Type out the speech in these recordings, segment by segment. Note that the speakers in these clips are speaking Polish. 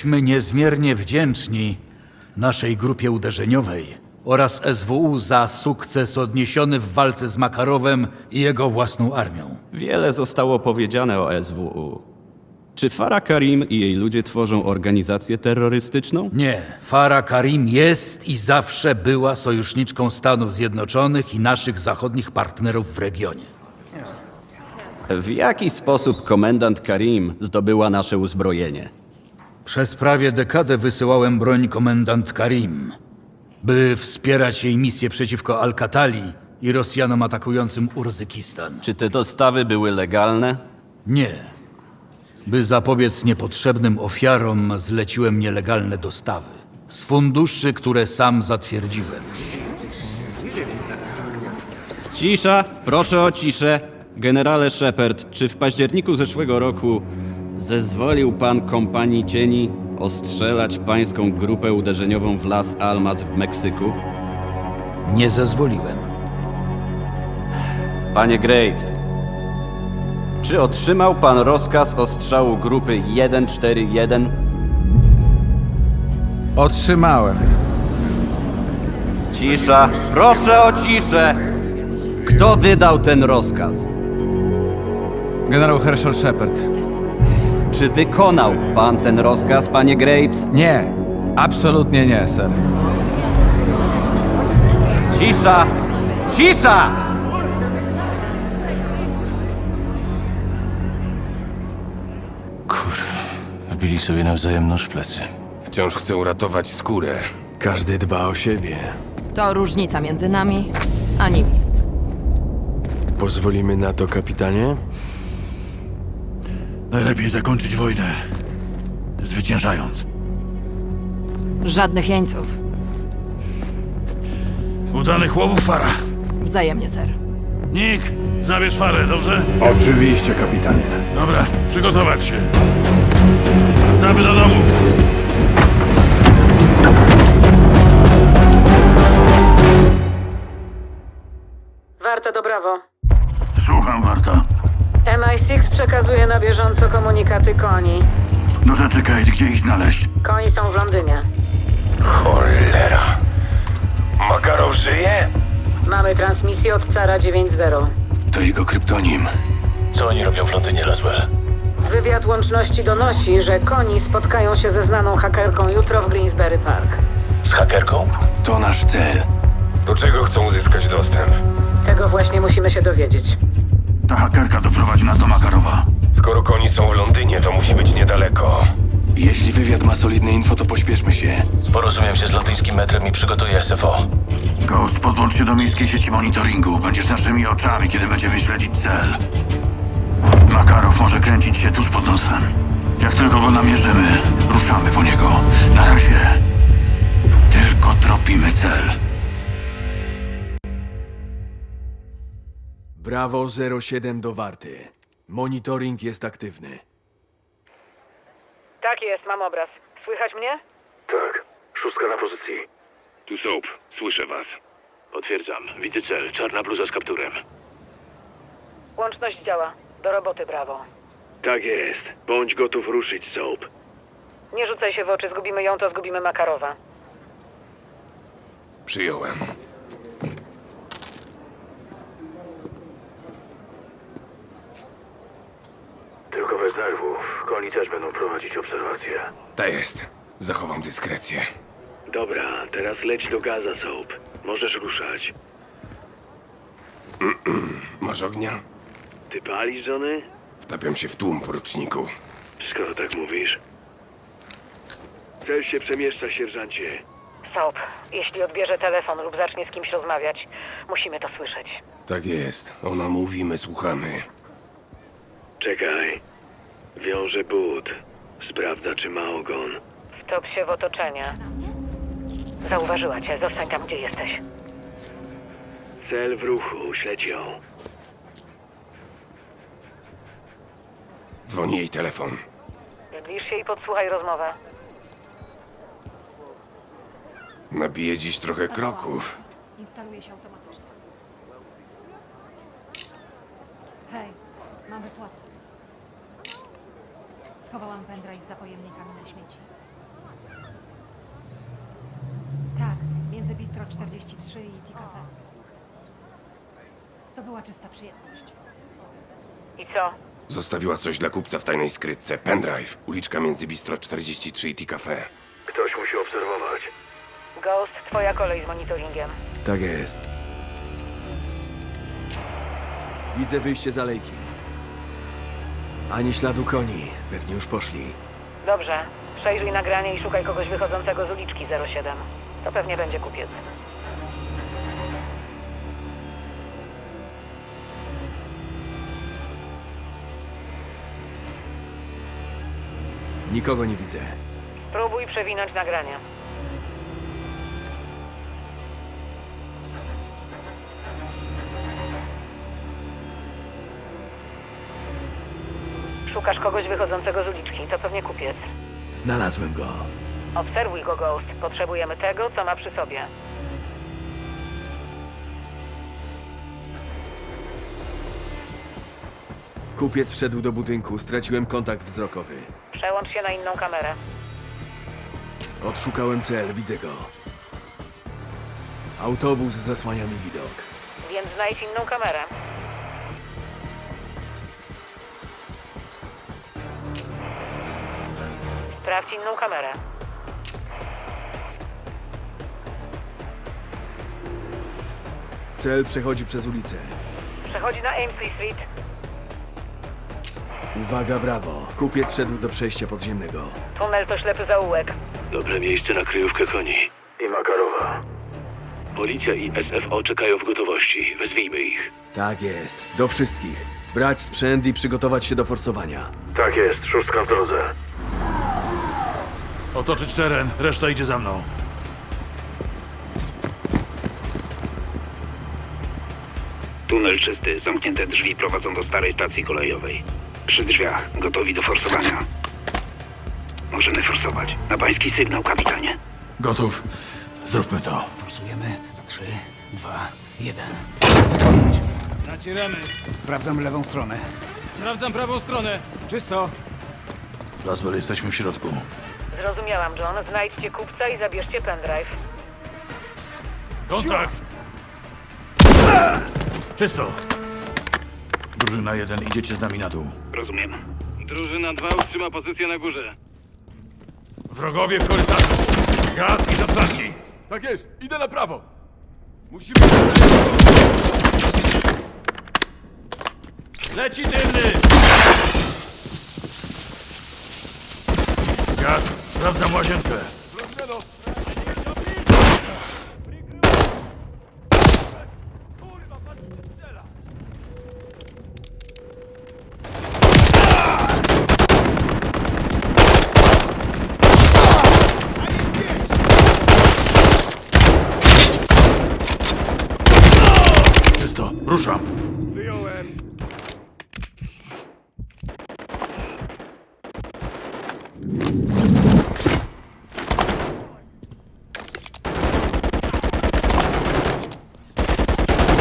Jesteśmy niezmiernie wdzięczni naszej grupie uderzeniowej oraz SWU za sukces odniesiony w walce z Makarowem i jego własną armią. Wiele zostało powiedziane o SWU. Czy Farah Karim i jej ludzie tworzą organizację terrorystyczną? Nie, Farah Karim jest i zawsze była sojuszniczką Stanów Zjednoczonych i naszych zachodnich partnerów w regionie. W jaki sposób komendant Karim zdobyła nasze uzbrojenie? Przez prawie dekadę wysyłałem broń komendant Karim, by wspierać jej misję przeciwko Al-Katali i Rosjanom atakującym Urzykistan. Czy te dostawy były legalne? Nie. By zapobiec niepotrzebnym ofiarom, zleciłem nielegalne dostawy. Z funduszy, które sam zatwierdziłem. Cisza, proszę o ciszę. Generale Shepard, czy w październiku zeszłego roku zezwolił pan kompanii cieni ostrzelać pańską grupę uderzeniową w Las Almas w Meksyku? Nie zezwoliłem. Panie Graves, czy otrzymał pan rozkaz ostrzału grupy 141? Otrzymałem. Cisza, proszę o ciszę! Kto wydał ten rozkaz? Generał Herschel Shepard. Czy wykonał pan ten rozkaz, panie Graves? Nie, absolutnie nie, sir. Cisza! Cisza! Wbili sobie nawzajem nóż w plecy. Wciąż chcę uratować skórę. Każdy dba o siebie. To różnica między nami a nimi. Pozwolimy na to, kapitanie? Najlepiej zakończyć wojnę, zwyciężając. Żadnych jeńców. Udanych łowów, Fara. Wzajemnie, ser. Nick, zabierz Farę, dobrze? Oczywiście, kapitanie. Dobra, przygotować się. Wracamy do domu. Warta do Brawo. Słucham, Warta. MI6 przekazuje na bieżąco komunikaty koni. Do rzeczy, Kate, gdzie ich znaleźć? Koni są w Londynie. Cholera. Makarow żyje? Mamy transmisję od Cara 9.0. To jego kryptonim. Co oni robią w Londynie, Laswell? Wywiad łączności donosi, że koni spotkają się ze znaną hakerką jutro w Greensbury Park. Z hakerką? To nasz cel. Do czego chcą uzyskać dostęp? Tego właśnie musimy się dowiedzieć. Ta hakerka doprowadzi nas do Makarowa. Skoro koni są w Londynie, to musi być niedaleko. Jeśli wywiad ma solidne info, to pośpieszmy się. Porozumiem się z londyńskim metrem i przygotuję SFO. Ghost, podłącz się do miejskiej sieci monitoringu. Będziesz naszymi oczami, kiedy będziemy śledzić cel. Makarow może kręcić się tuż pod nosem. Jak tylko go namierzymy, ruszamy po niego. Na razie tylko tropimy cel. Brawo 07 do Warty. Monitoring jest aktywny. Tak jest, mam obraz. Słychać mnie? Tak. Szóstka na pozycji. Tu Soap, słyszę was. Potwierdzam, widzę cel. Czarna bluza z kapturem. Łączność działa. Do roboty, Brawo. Tak jest. Bądź gotów ruszyć, Soap. Nie rzucaj się w oczy, zgubimy ją, to zgubimy Makarowa. Przyjąłem. Tylko bez nerwów. Koni też będą prowadzić obserwacje. Ta jest. Zachowam dyskrecję. Dobra, teraz leć do Gaza, Soap. Możesz ruszać. Masz ognia? Ty palisz, żony? Wtapiam się w tłum, poruczniku. Skoro tak mówisz. Cel się przemieszcza, sierżancie. Soap, jeśli odbierze telefon lub zacznie z kimś rozmawiać, musimy to słyszeć. Tak jest. Ona mówi, my słuchamy. Czekaj. Wiąże but. Sprawdza, czy ma ogon. Wtop się w otoczenie. Zauważyła cię, zostań tam, gdzie jesteś. Cel w ruchu, śledź ją. Dzwoni jej telefon. Zbliż się i podsłuchaj rozmowę. Nabiję dziś trochę kroków. Instaluje się automatycznie. Hej, mam wypłatę. Schowałam pendrive za pojemnikami na śmieci. Tak, między Bistro 43 i T-Cafe. To była czysta przyjemność. I co? Zostawiła coś dla kupca w tajnej skrytce. Pendrive, uliczka między Bistro 43 i T-Cafe. Ktoś musi obserwować. Ghost, twoja kolej z monitoringiem. Tak jest. Widzę wyjście z alejki. Ani śladu koni. Pewnie już poszli. Dobrze. Przejrzyj nagranie i szukaj kogoś wychodzącego z uliczki 07. To pewnie będzie kupiec. Nikogo nie widzę. Spróbuj przewinąć nagranie. Szukasz kogoś wychodzącego z uliczki. To pewnie kupiec. Znalazłem go. Obserwuj go, Ghost. Potrzebujemy tego, co ma przy sobie. Kupiec wszedł do budynku. Straciłem kontakt wzrokowy. Przełącz się na inną kamerę. Odszukałem cel. Widzę go. Autobus zasłania mi widok. Więc znajdź inną kamerę. Sprawdź inną kamerę. Cel przechodzi przez ulicę. Przechodzi na Amesley Street. Uwaga, brawo. Kupiec wszedł do przejścia podziemnego. Tunel to ślepy zaułek. Dobre miejsce na kryjówkę koni. I Makarowa. Policja i SFO czekają w gotowości. Wezwijmy ich. Tak jest. Do wszystkich. Brać sprzęt i przygotować się do forsowania. Tak jest, szóstka w drodze. Otoczyć teren, reszta idzie za mną. Tunel czysty, zamknięte drzwi prowadzą do starej stacji kolejowej. Przy drzwiach, gotowi do forsowania. Możemy forsować. Na pański sygnał, kapitanie. Gotów. Zróbmy to. Forsujemy za 3, 2, 1. Nacieramy. Sprawdzam lewą stronę. Sprawdzam prawą stronę. Czysto. Laswell, jesteśmy w środku. Zrozumiałam, John. Znajdźcie kupca i zabierzcie pendrive. Kontakt! Czysto! Drużyna jeden, idziecie z nami na dół. Rozumiem. Drużyna 2 utrzyma pozycję na górze. Wrogowie w korytarzu! Gaz i za flanki! Tak jest. Idę na prawo. Musimy... Leci dymny! Gaz, sprawdzam łazienkę. Czysto, ruszam.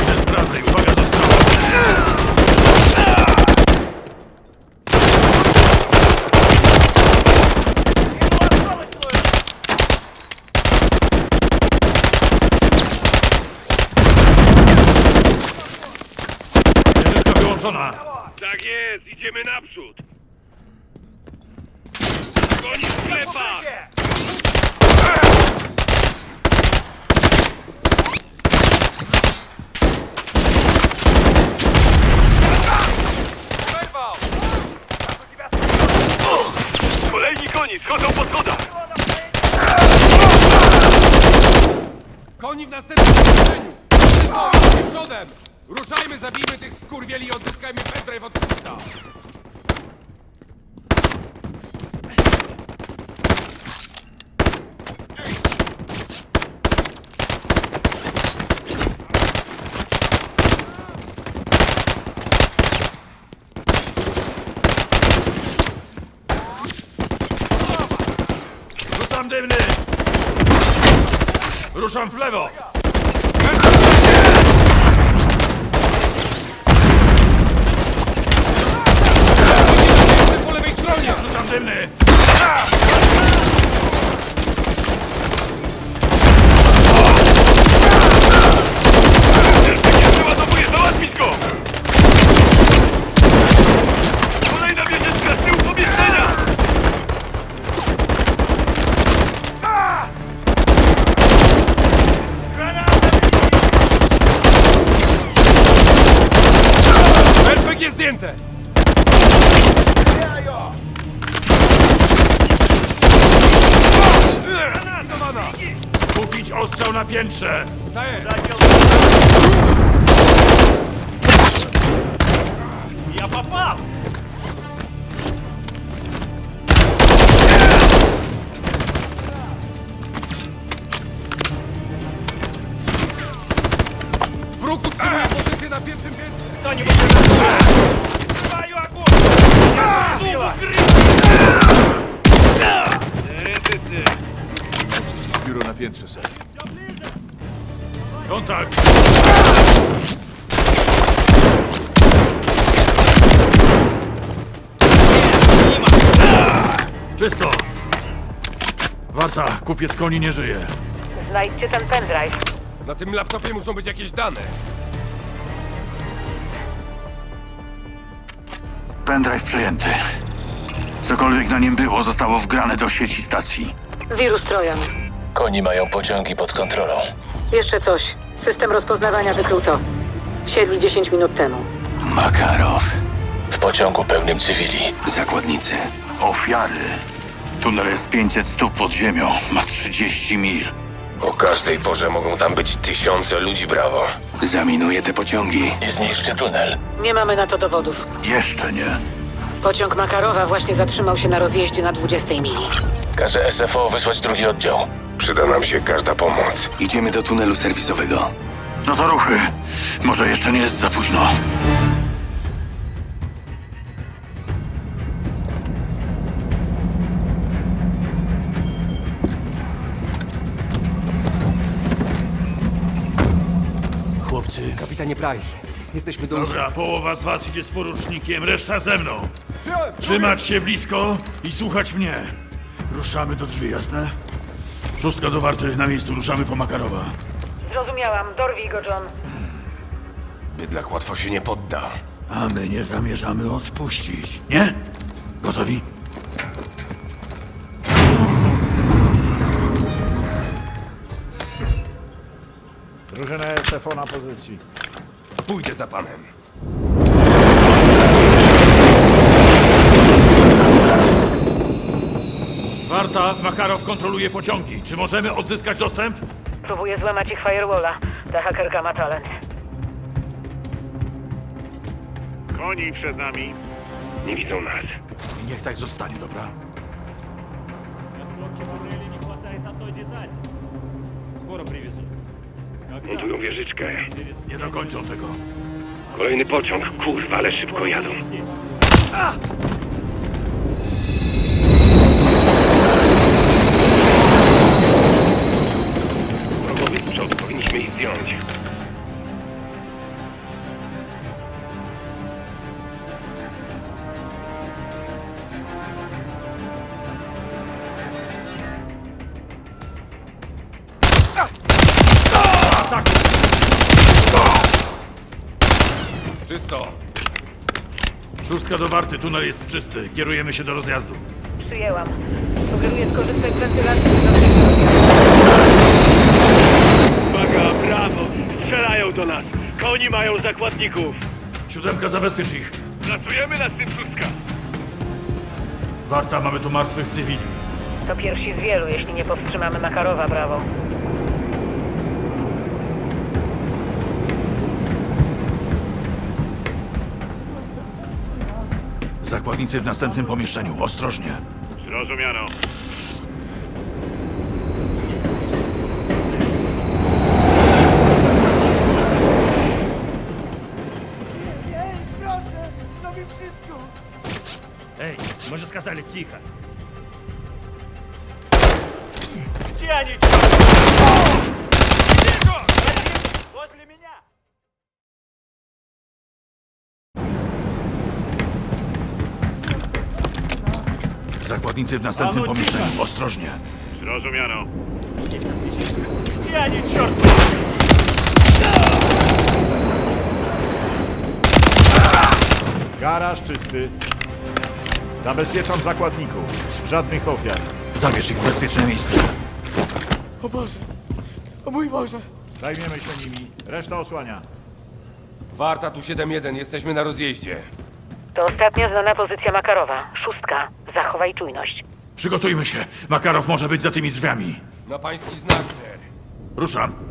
Idę z prawej, uwaga za strzał. Jedynka wyłączona. Tak jest, idziemy naprzód. Sklepach! Kolejni koni schodzą po schodach. Koni w następnym położeniu. Wszystko, idźcie przodem. Ruszajmy, zabijmy tych skurwieli i odzyskajmy pendrive od kupca. Dymny! Ruszam w lewo! Po lewej stronie. Rzucam dymny! Ostrzał na piętrze! Daję! Wróg utrzymuje pozycję na pierwszym piętrze! Biuro na piętrze, ser. Kontakt! Czysto! Warta, kupiec koni nie żyje. Znajdźcie ten pendrive. Na tym laptopie muszą być jakieś dane. Pendrive przejęty. Cokolwiek na nim było, zostało wgrane do sieci stacji. Wirus Trojan. Koni mają pociągi pod kontrolą. Jeszcze coś. System rozpoznawania wykrył to. Siedli 10 minut temu. Makarow. W pociągu pełnym cywili. Zakładnicy. Ofiary. Tunel jest 500 stóp pod ziemią. Ma 30 mil. O każdej porze mogą tam być tysiące ludzi, brawo. Zaminuje te pociągi. I zniszczy tunel. Nie mamy na to dowodów. Jeszcze nie. Pociąg Makarowa właśnie zatrzymał się na rozjeździe na 20 mili. Każe SFO wysłać drugi oddział. Przyda nam się każda pomoc. Idziemy do tunelu serwisowego. No to ruchy. Może jeszcze nie jest za późno. Chłopcy. Kapitanie Price, jesteśmy do... Dobra, połowa z was idzie z porucznikiem, reszta ze mną. Przyjąłem! Trzymać się blisko i słuchać mnie. Ruszamy do drzwi, jasne? Szóstka do warty, na miejscu ruszamy po Makarowa. Zrozumiałam. Dorwij go, John. Bydlak łatwo się nie podda. A my nie zamierzamy odpuścić, nie? Gotowi? Drużyna SFO na pozycji. Pójdę za panem. Warta, Makarow kontroluje pociągi. Czy możemy odzyskać dostęp? Próbuję złamać ich firewalla. Ta hakerka ma talent. Koni przed nami. Nie widzą nas. I niech tak zostanie, dobra? Montują wieżyczkę. Nie dokończą tego. Kolejny pociąg. Kurwa, ale szybko jadą z przodu. Powinniśmy ich zdjąć. Czysto! Szóstka do warty, tunel jest czysty. Kierujemy się do rozjazdu. Przyjęłam. Sugeruję skorzystać z wentylacji. Uwaga, brawo! Strzelają do nas! Koni mają zakładników! Siódemka, zabezpiecz ich. Pracujemy nad tym szóstka! Warta, mamy tu martwych cywili. To pierwsi z wielu, jeśli nie powstrzymamy Makarowa, brawo. Zakładnicy w następnym pomieszczeniu. Ostrożnie. Zrozumiano. może skazali, cicho. Gdzie они? Возле меня! Zakładnicy w następnym pomieszczeniu. Ostrożnie. Zrozumiano. Gdzie они, черт? Garaż czysty. Zabezpieczam zakładników. Żadnych ofiar. Zabierz ich w bezpieczne miejsce. O Boże! O mój Boże! Zajmiemy się nimi. Reszta osłania. Warta tu 7-1, jesteśmy na rozjeździe. To ostatnia znana pozycja Makarowa. Szóstka. Zachowaj czujność. Przygotujmy się. Makarow może być za tymi drzwiami. Na pański znak, ser. Ruszam.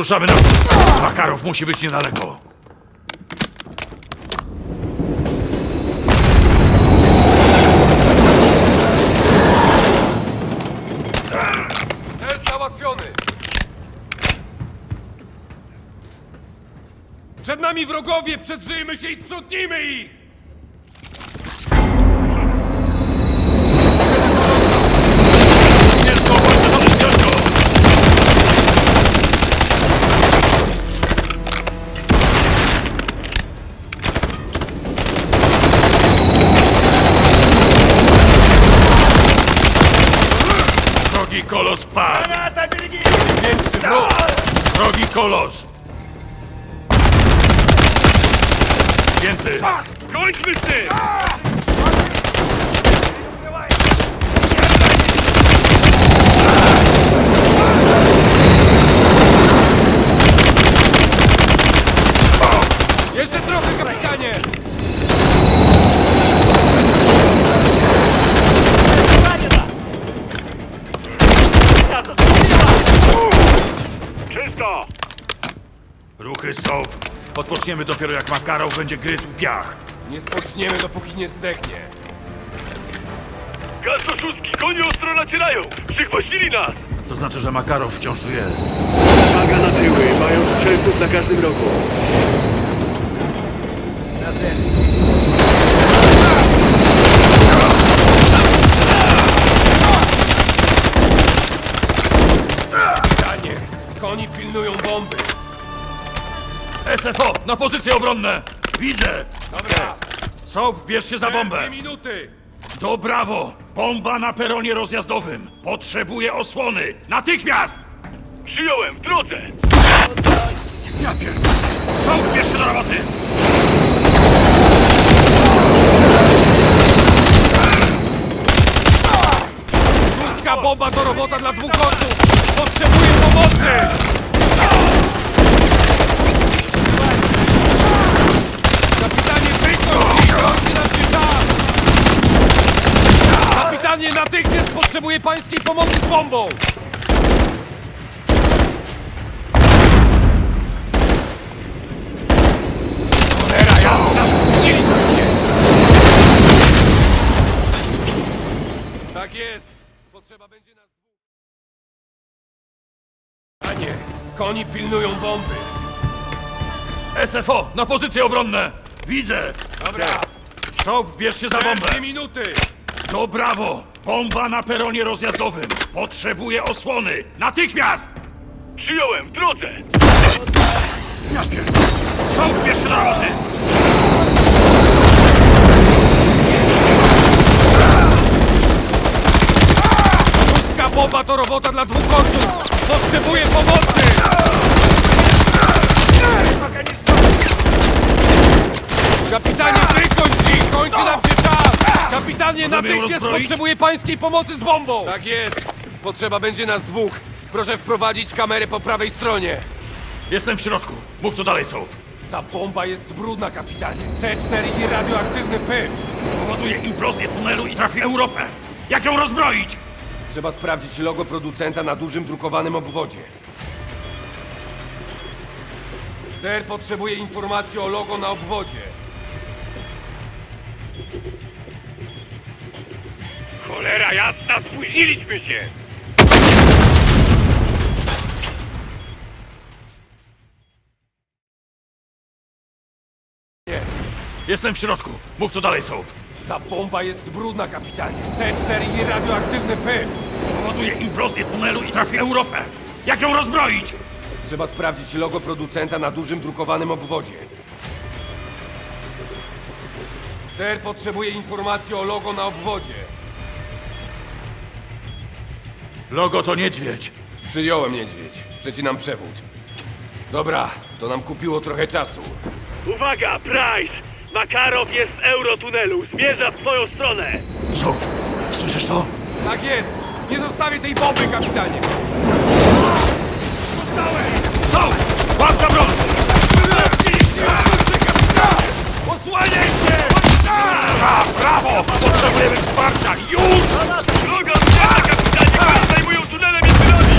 Ruszamy na... Makarow musi być niedaleko. Cel załatwiony! Przed nami wrogowie! Przedrzyjmy się i sprzątnijmy ich! Kolos padł! Większy wróg! Drogi kolos! Zdjęty! Kończmy z tym! Jeszcze trochę, kapitanie! Czysto! Ruchy są. Odpoczniemy dopiero jak Makarow będzie gryzł piach. Nie spoczniemy, dopóki nie zdechnie. Gaz do szóstki, konie ostro nacierają! Przychwościli nas! To znaczy, że Makarow wciąż tu jest. Uwaga na tyły, mają strzelców na każdym rogu. Kapitanie, koni pilnują bomby. SFO, na pozycje obronne! Widzę! Dobra, Soap, bierz się za dwie bombę! minuty. To brawo! Bomba na peronie rozjazdowym! Potrzebuję osłony! Natychmiast! Przyjąłem, w drodze! Ja pier... Soap, bierz się do roboty! Ludzka bomba to robota dla dwóch osób. Potrzebuję pomocy. Kapitanie, wykończ ich, kończy nam się czas. Kapitanie, natychmiast potrzebuję pańskiej pomocy z bombą. Cholera jasna, spóźniliśmy się. Tak jest. Potrzeba będzie nas... Koni pilnują bomby. SFO, na pozycje obronne! Widzę! Dobra, Czołg, bierz się za bombę! dwie minuty. To brawo! Bomba na peronie rozjazdowym! Potrzebuję osłony! Natychmiast! Przyjąłem, w drodze! Ja pierdolę! Się do roboty! Pustka bomba to robota dla dwóch końców. Potrzebuję pomocy. Kapitanie, wykończ ich! Kończy nam się! Kapitanie, Możemy ją natychmiast rozbroić? potrzebuję pańskiej pomocy z bombą! Tak jest! Potrzeba będzie nas dwóch. Proszę wprowadzić kamerę po prawej stronie. Jestem w środku. Mów co dalej są. Ta bomba jest brudna, kapitanie. C4 i radioaktywny pył. Spowoduje implozję tunelu i trafi Europę. Jak ją rozbroić? Trzeba sprawdzić logo producenta na dużym drukowanym obwodzie. Ser potrzebuje informacji o logo na obwodzie. Cholera jasna, spóźniliśmy się! Jestem w środku. Mów co dalej są. Ta bomba jest brudna, kapitanie. C4 i radioaktywny pył. Spowoduje implozję tunelu i trafi Europę. Jak ją rozbroić? Trzeba sprawdzić logo producenta na dużym drukowanym obwodzie. Ser potrzebuje informacji o logo na obwodzie. Logo to niedźwiedź. Przyjąłem niedźwiedź. Przecinam przewód. Dobra, to nam kupiło trochę czasu. Uwaga, Price! Makarow jest w eurotunelu, zmierza w twoją stronę! Są. Słyszysz to? Tak jest! Nie zostawię tej bomby, kapitanie! Są! Łap za broń! Osłaniaj się! Brawo! Potrzebujemy wsparcia! Już! Droga zmierza, kapitanie! Oni zajmują tunele między nami!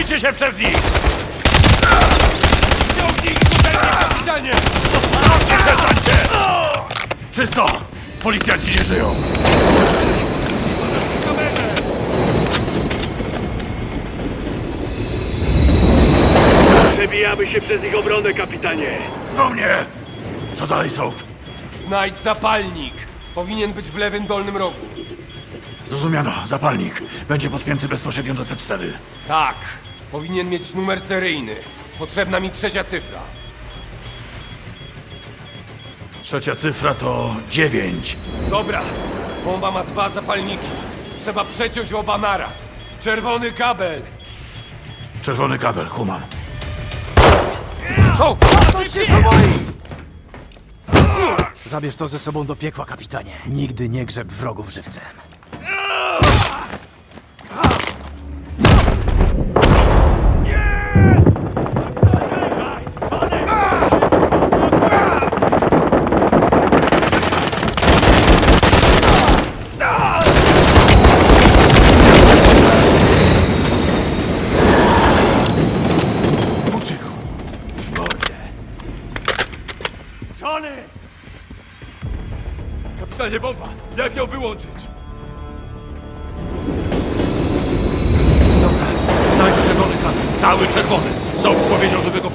Przetrzyjcie się przez nich! Ciągnij butelkę, kapitanie! Ostrożnie, sierżancie! Czysto! Policjanci nie żyją. Przebijamy się przez ich obronę, kapitanie! Do mnie! Co dalej są? Znajdź zapalnik! Powinien być w lewym dolnym rogu. Zrozumiano. Zapalnik. Będzie podpięty bezpośrednio do C4. Tak. Powinien mieć numer seryjny. Potrzebna mi trzecia cyfra. Trzecia cyfra to 9. Dobra. Bomba ma dwa zapalniki. Trzeba przeciąć oba naraz. Czerwony kabel. Czerwony kabel, kumam. Są! Zabierz to ze sobą do piekła, kapitanie. Nigdy nie grzeb wrogów żywcem.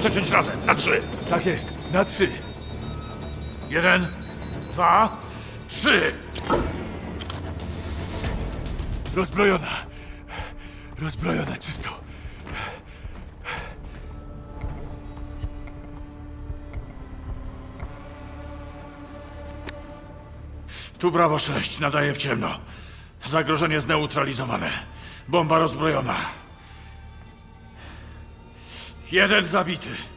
Przeciąć razem. Na trzy. Tak jest. Na trzy. Jeden, dwa, trzy. Rozbrojona. Rozbrojona czysto. Tu Brawo 6, nadaje w ciemno. Zagrożenie zneutralizowane. Bomba rozbrojona. Jeden zabity.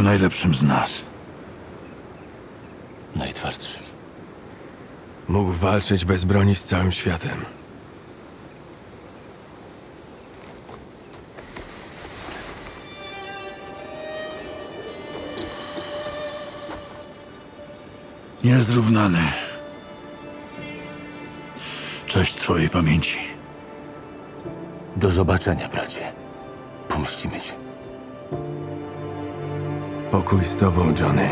Był najlepszym z nas. Najtwardszym. Mógł walczyć bez broni z całym światem. Niezrównany. Cześć twojej pamięci. Do zobaczenia, bracie. Pomścimy cię. Pokój z tobą, Johnny.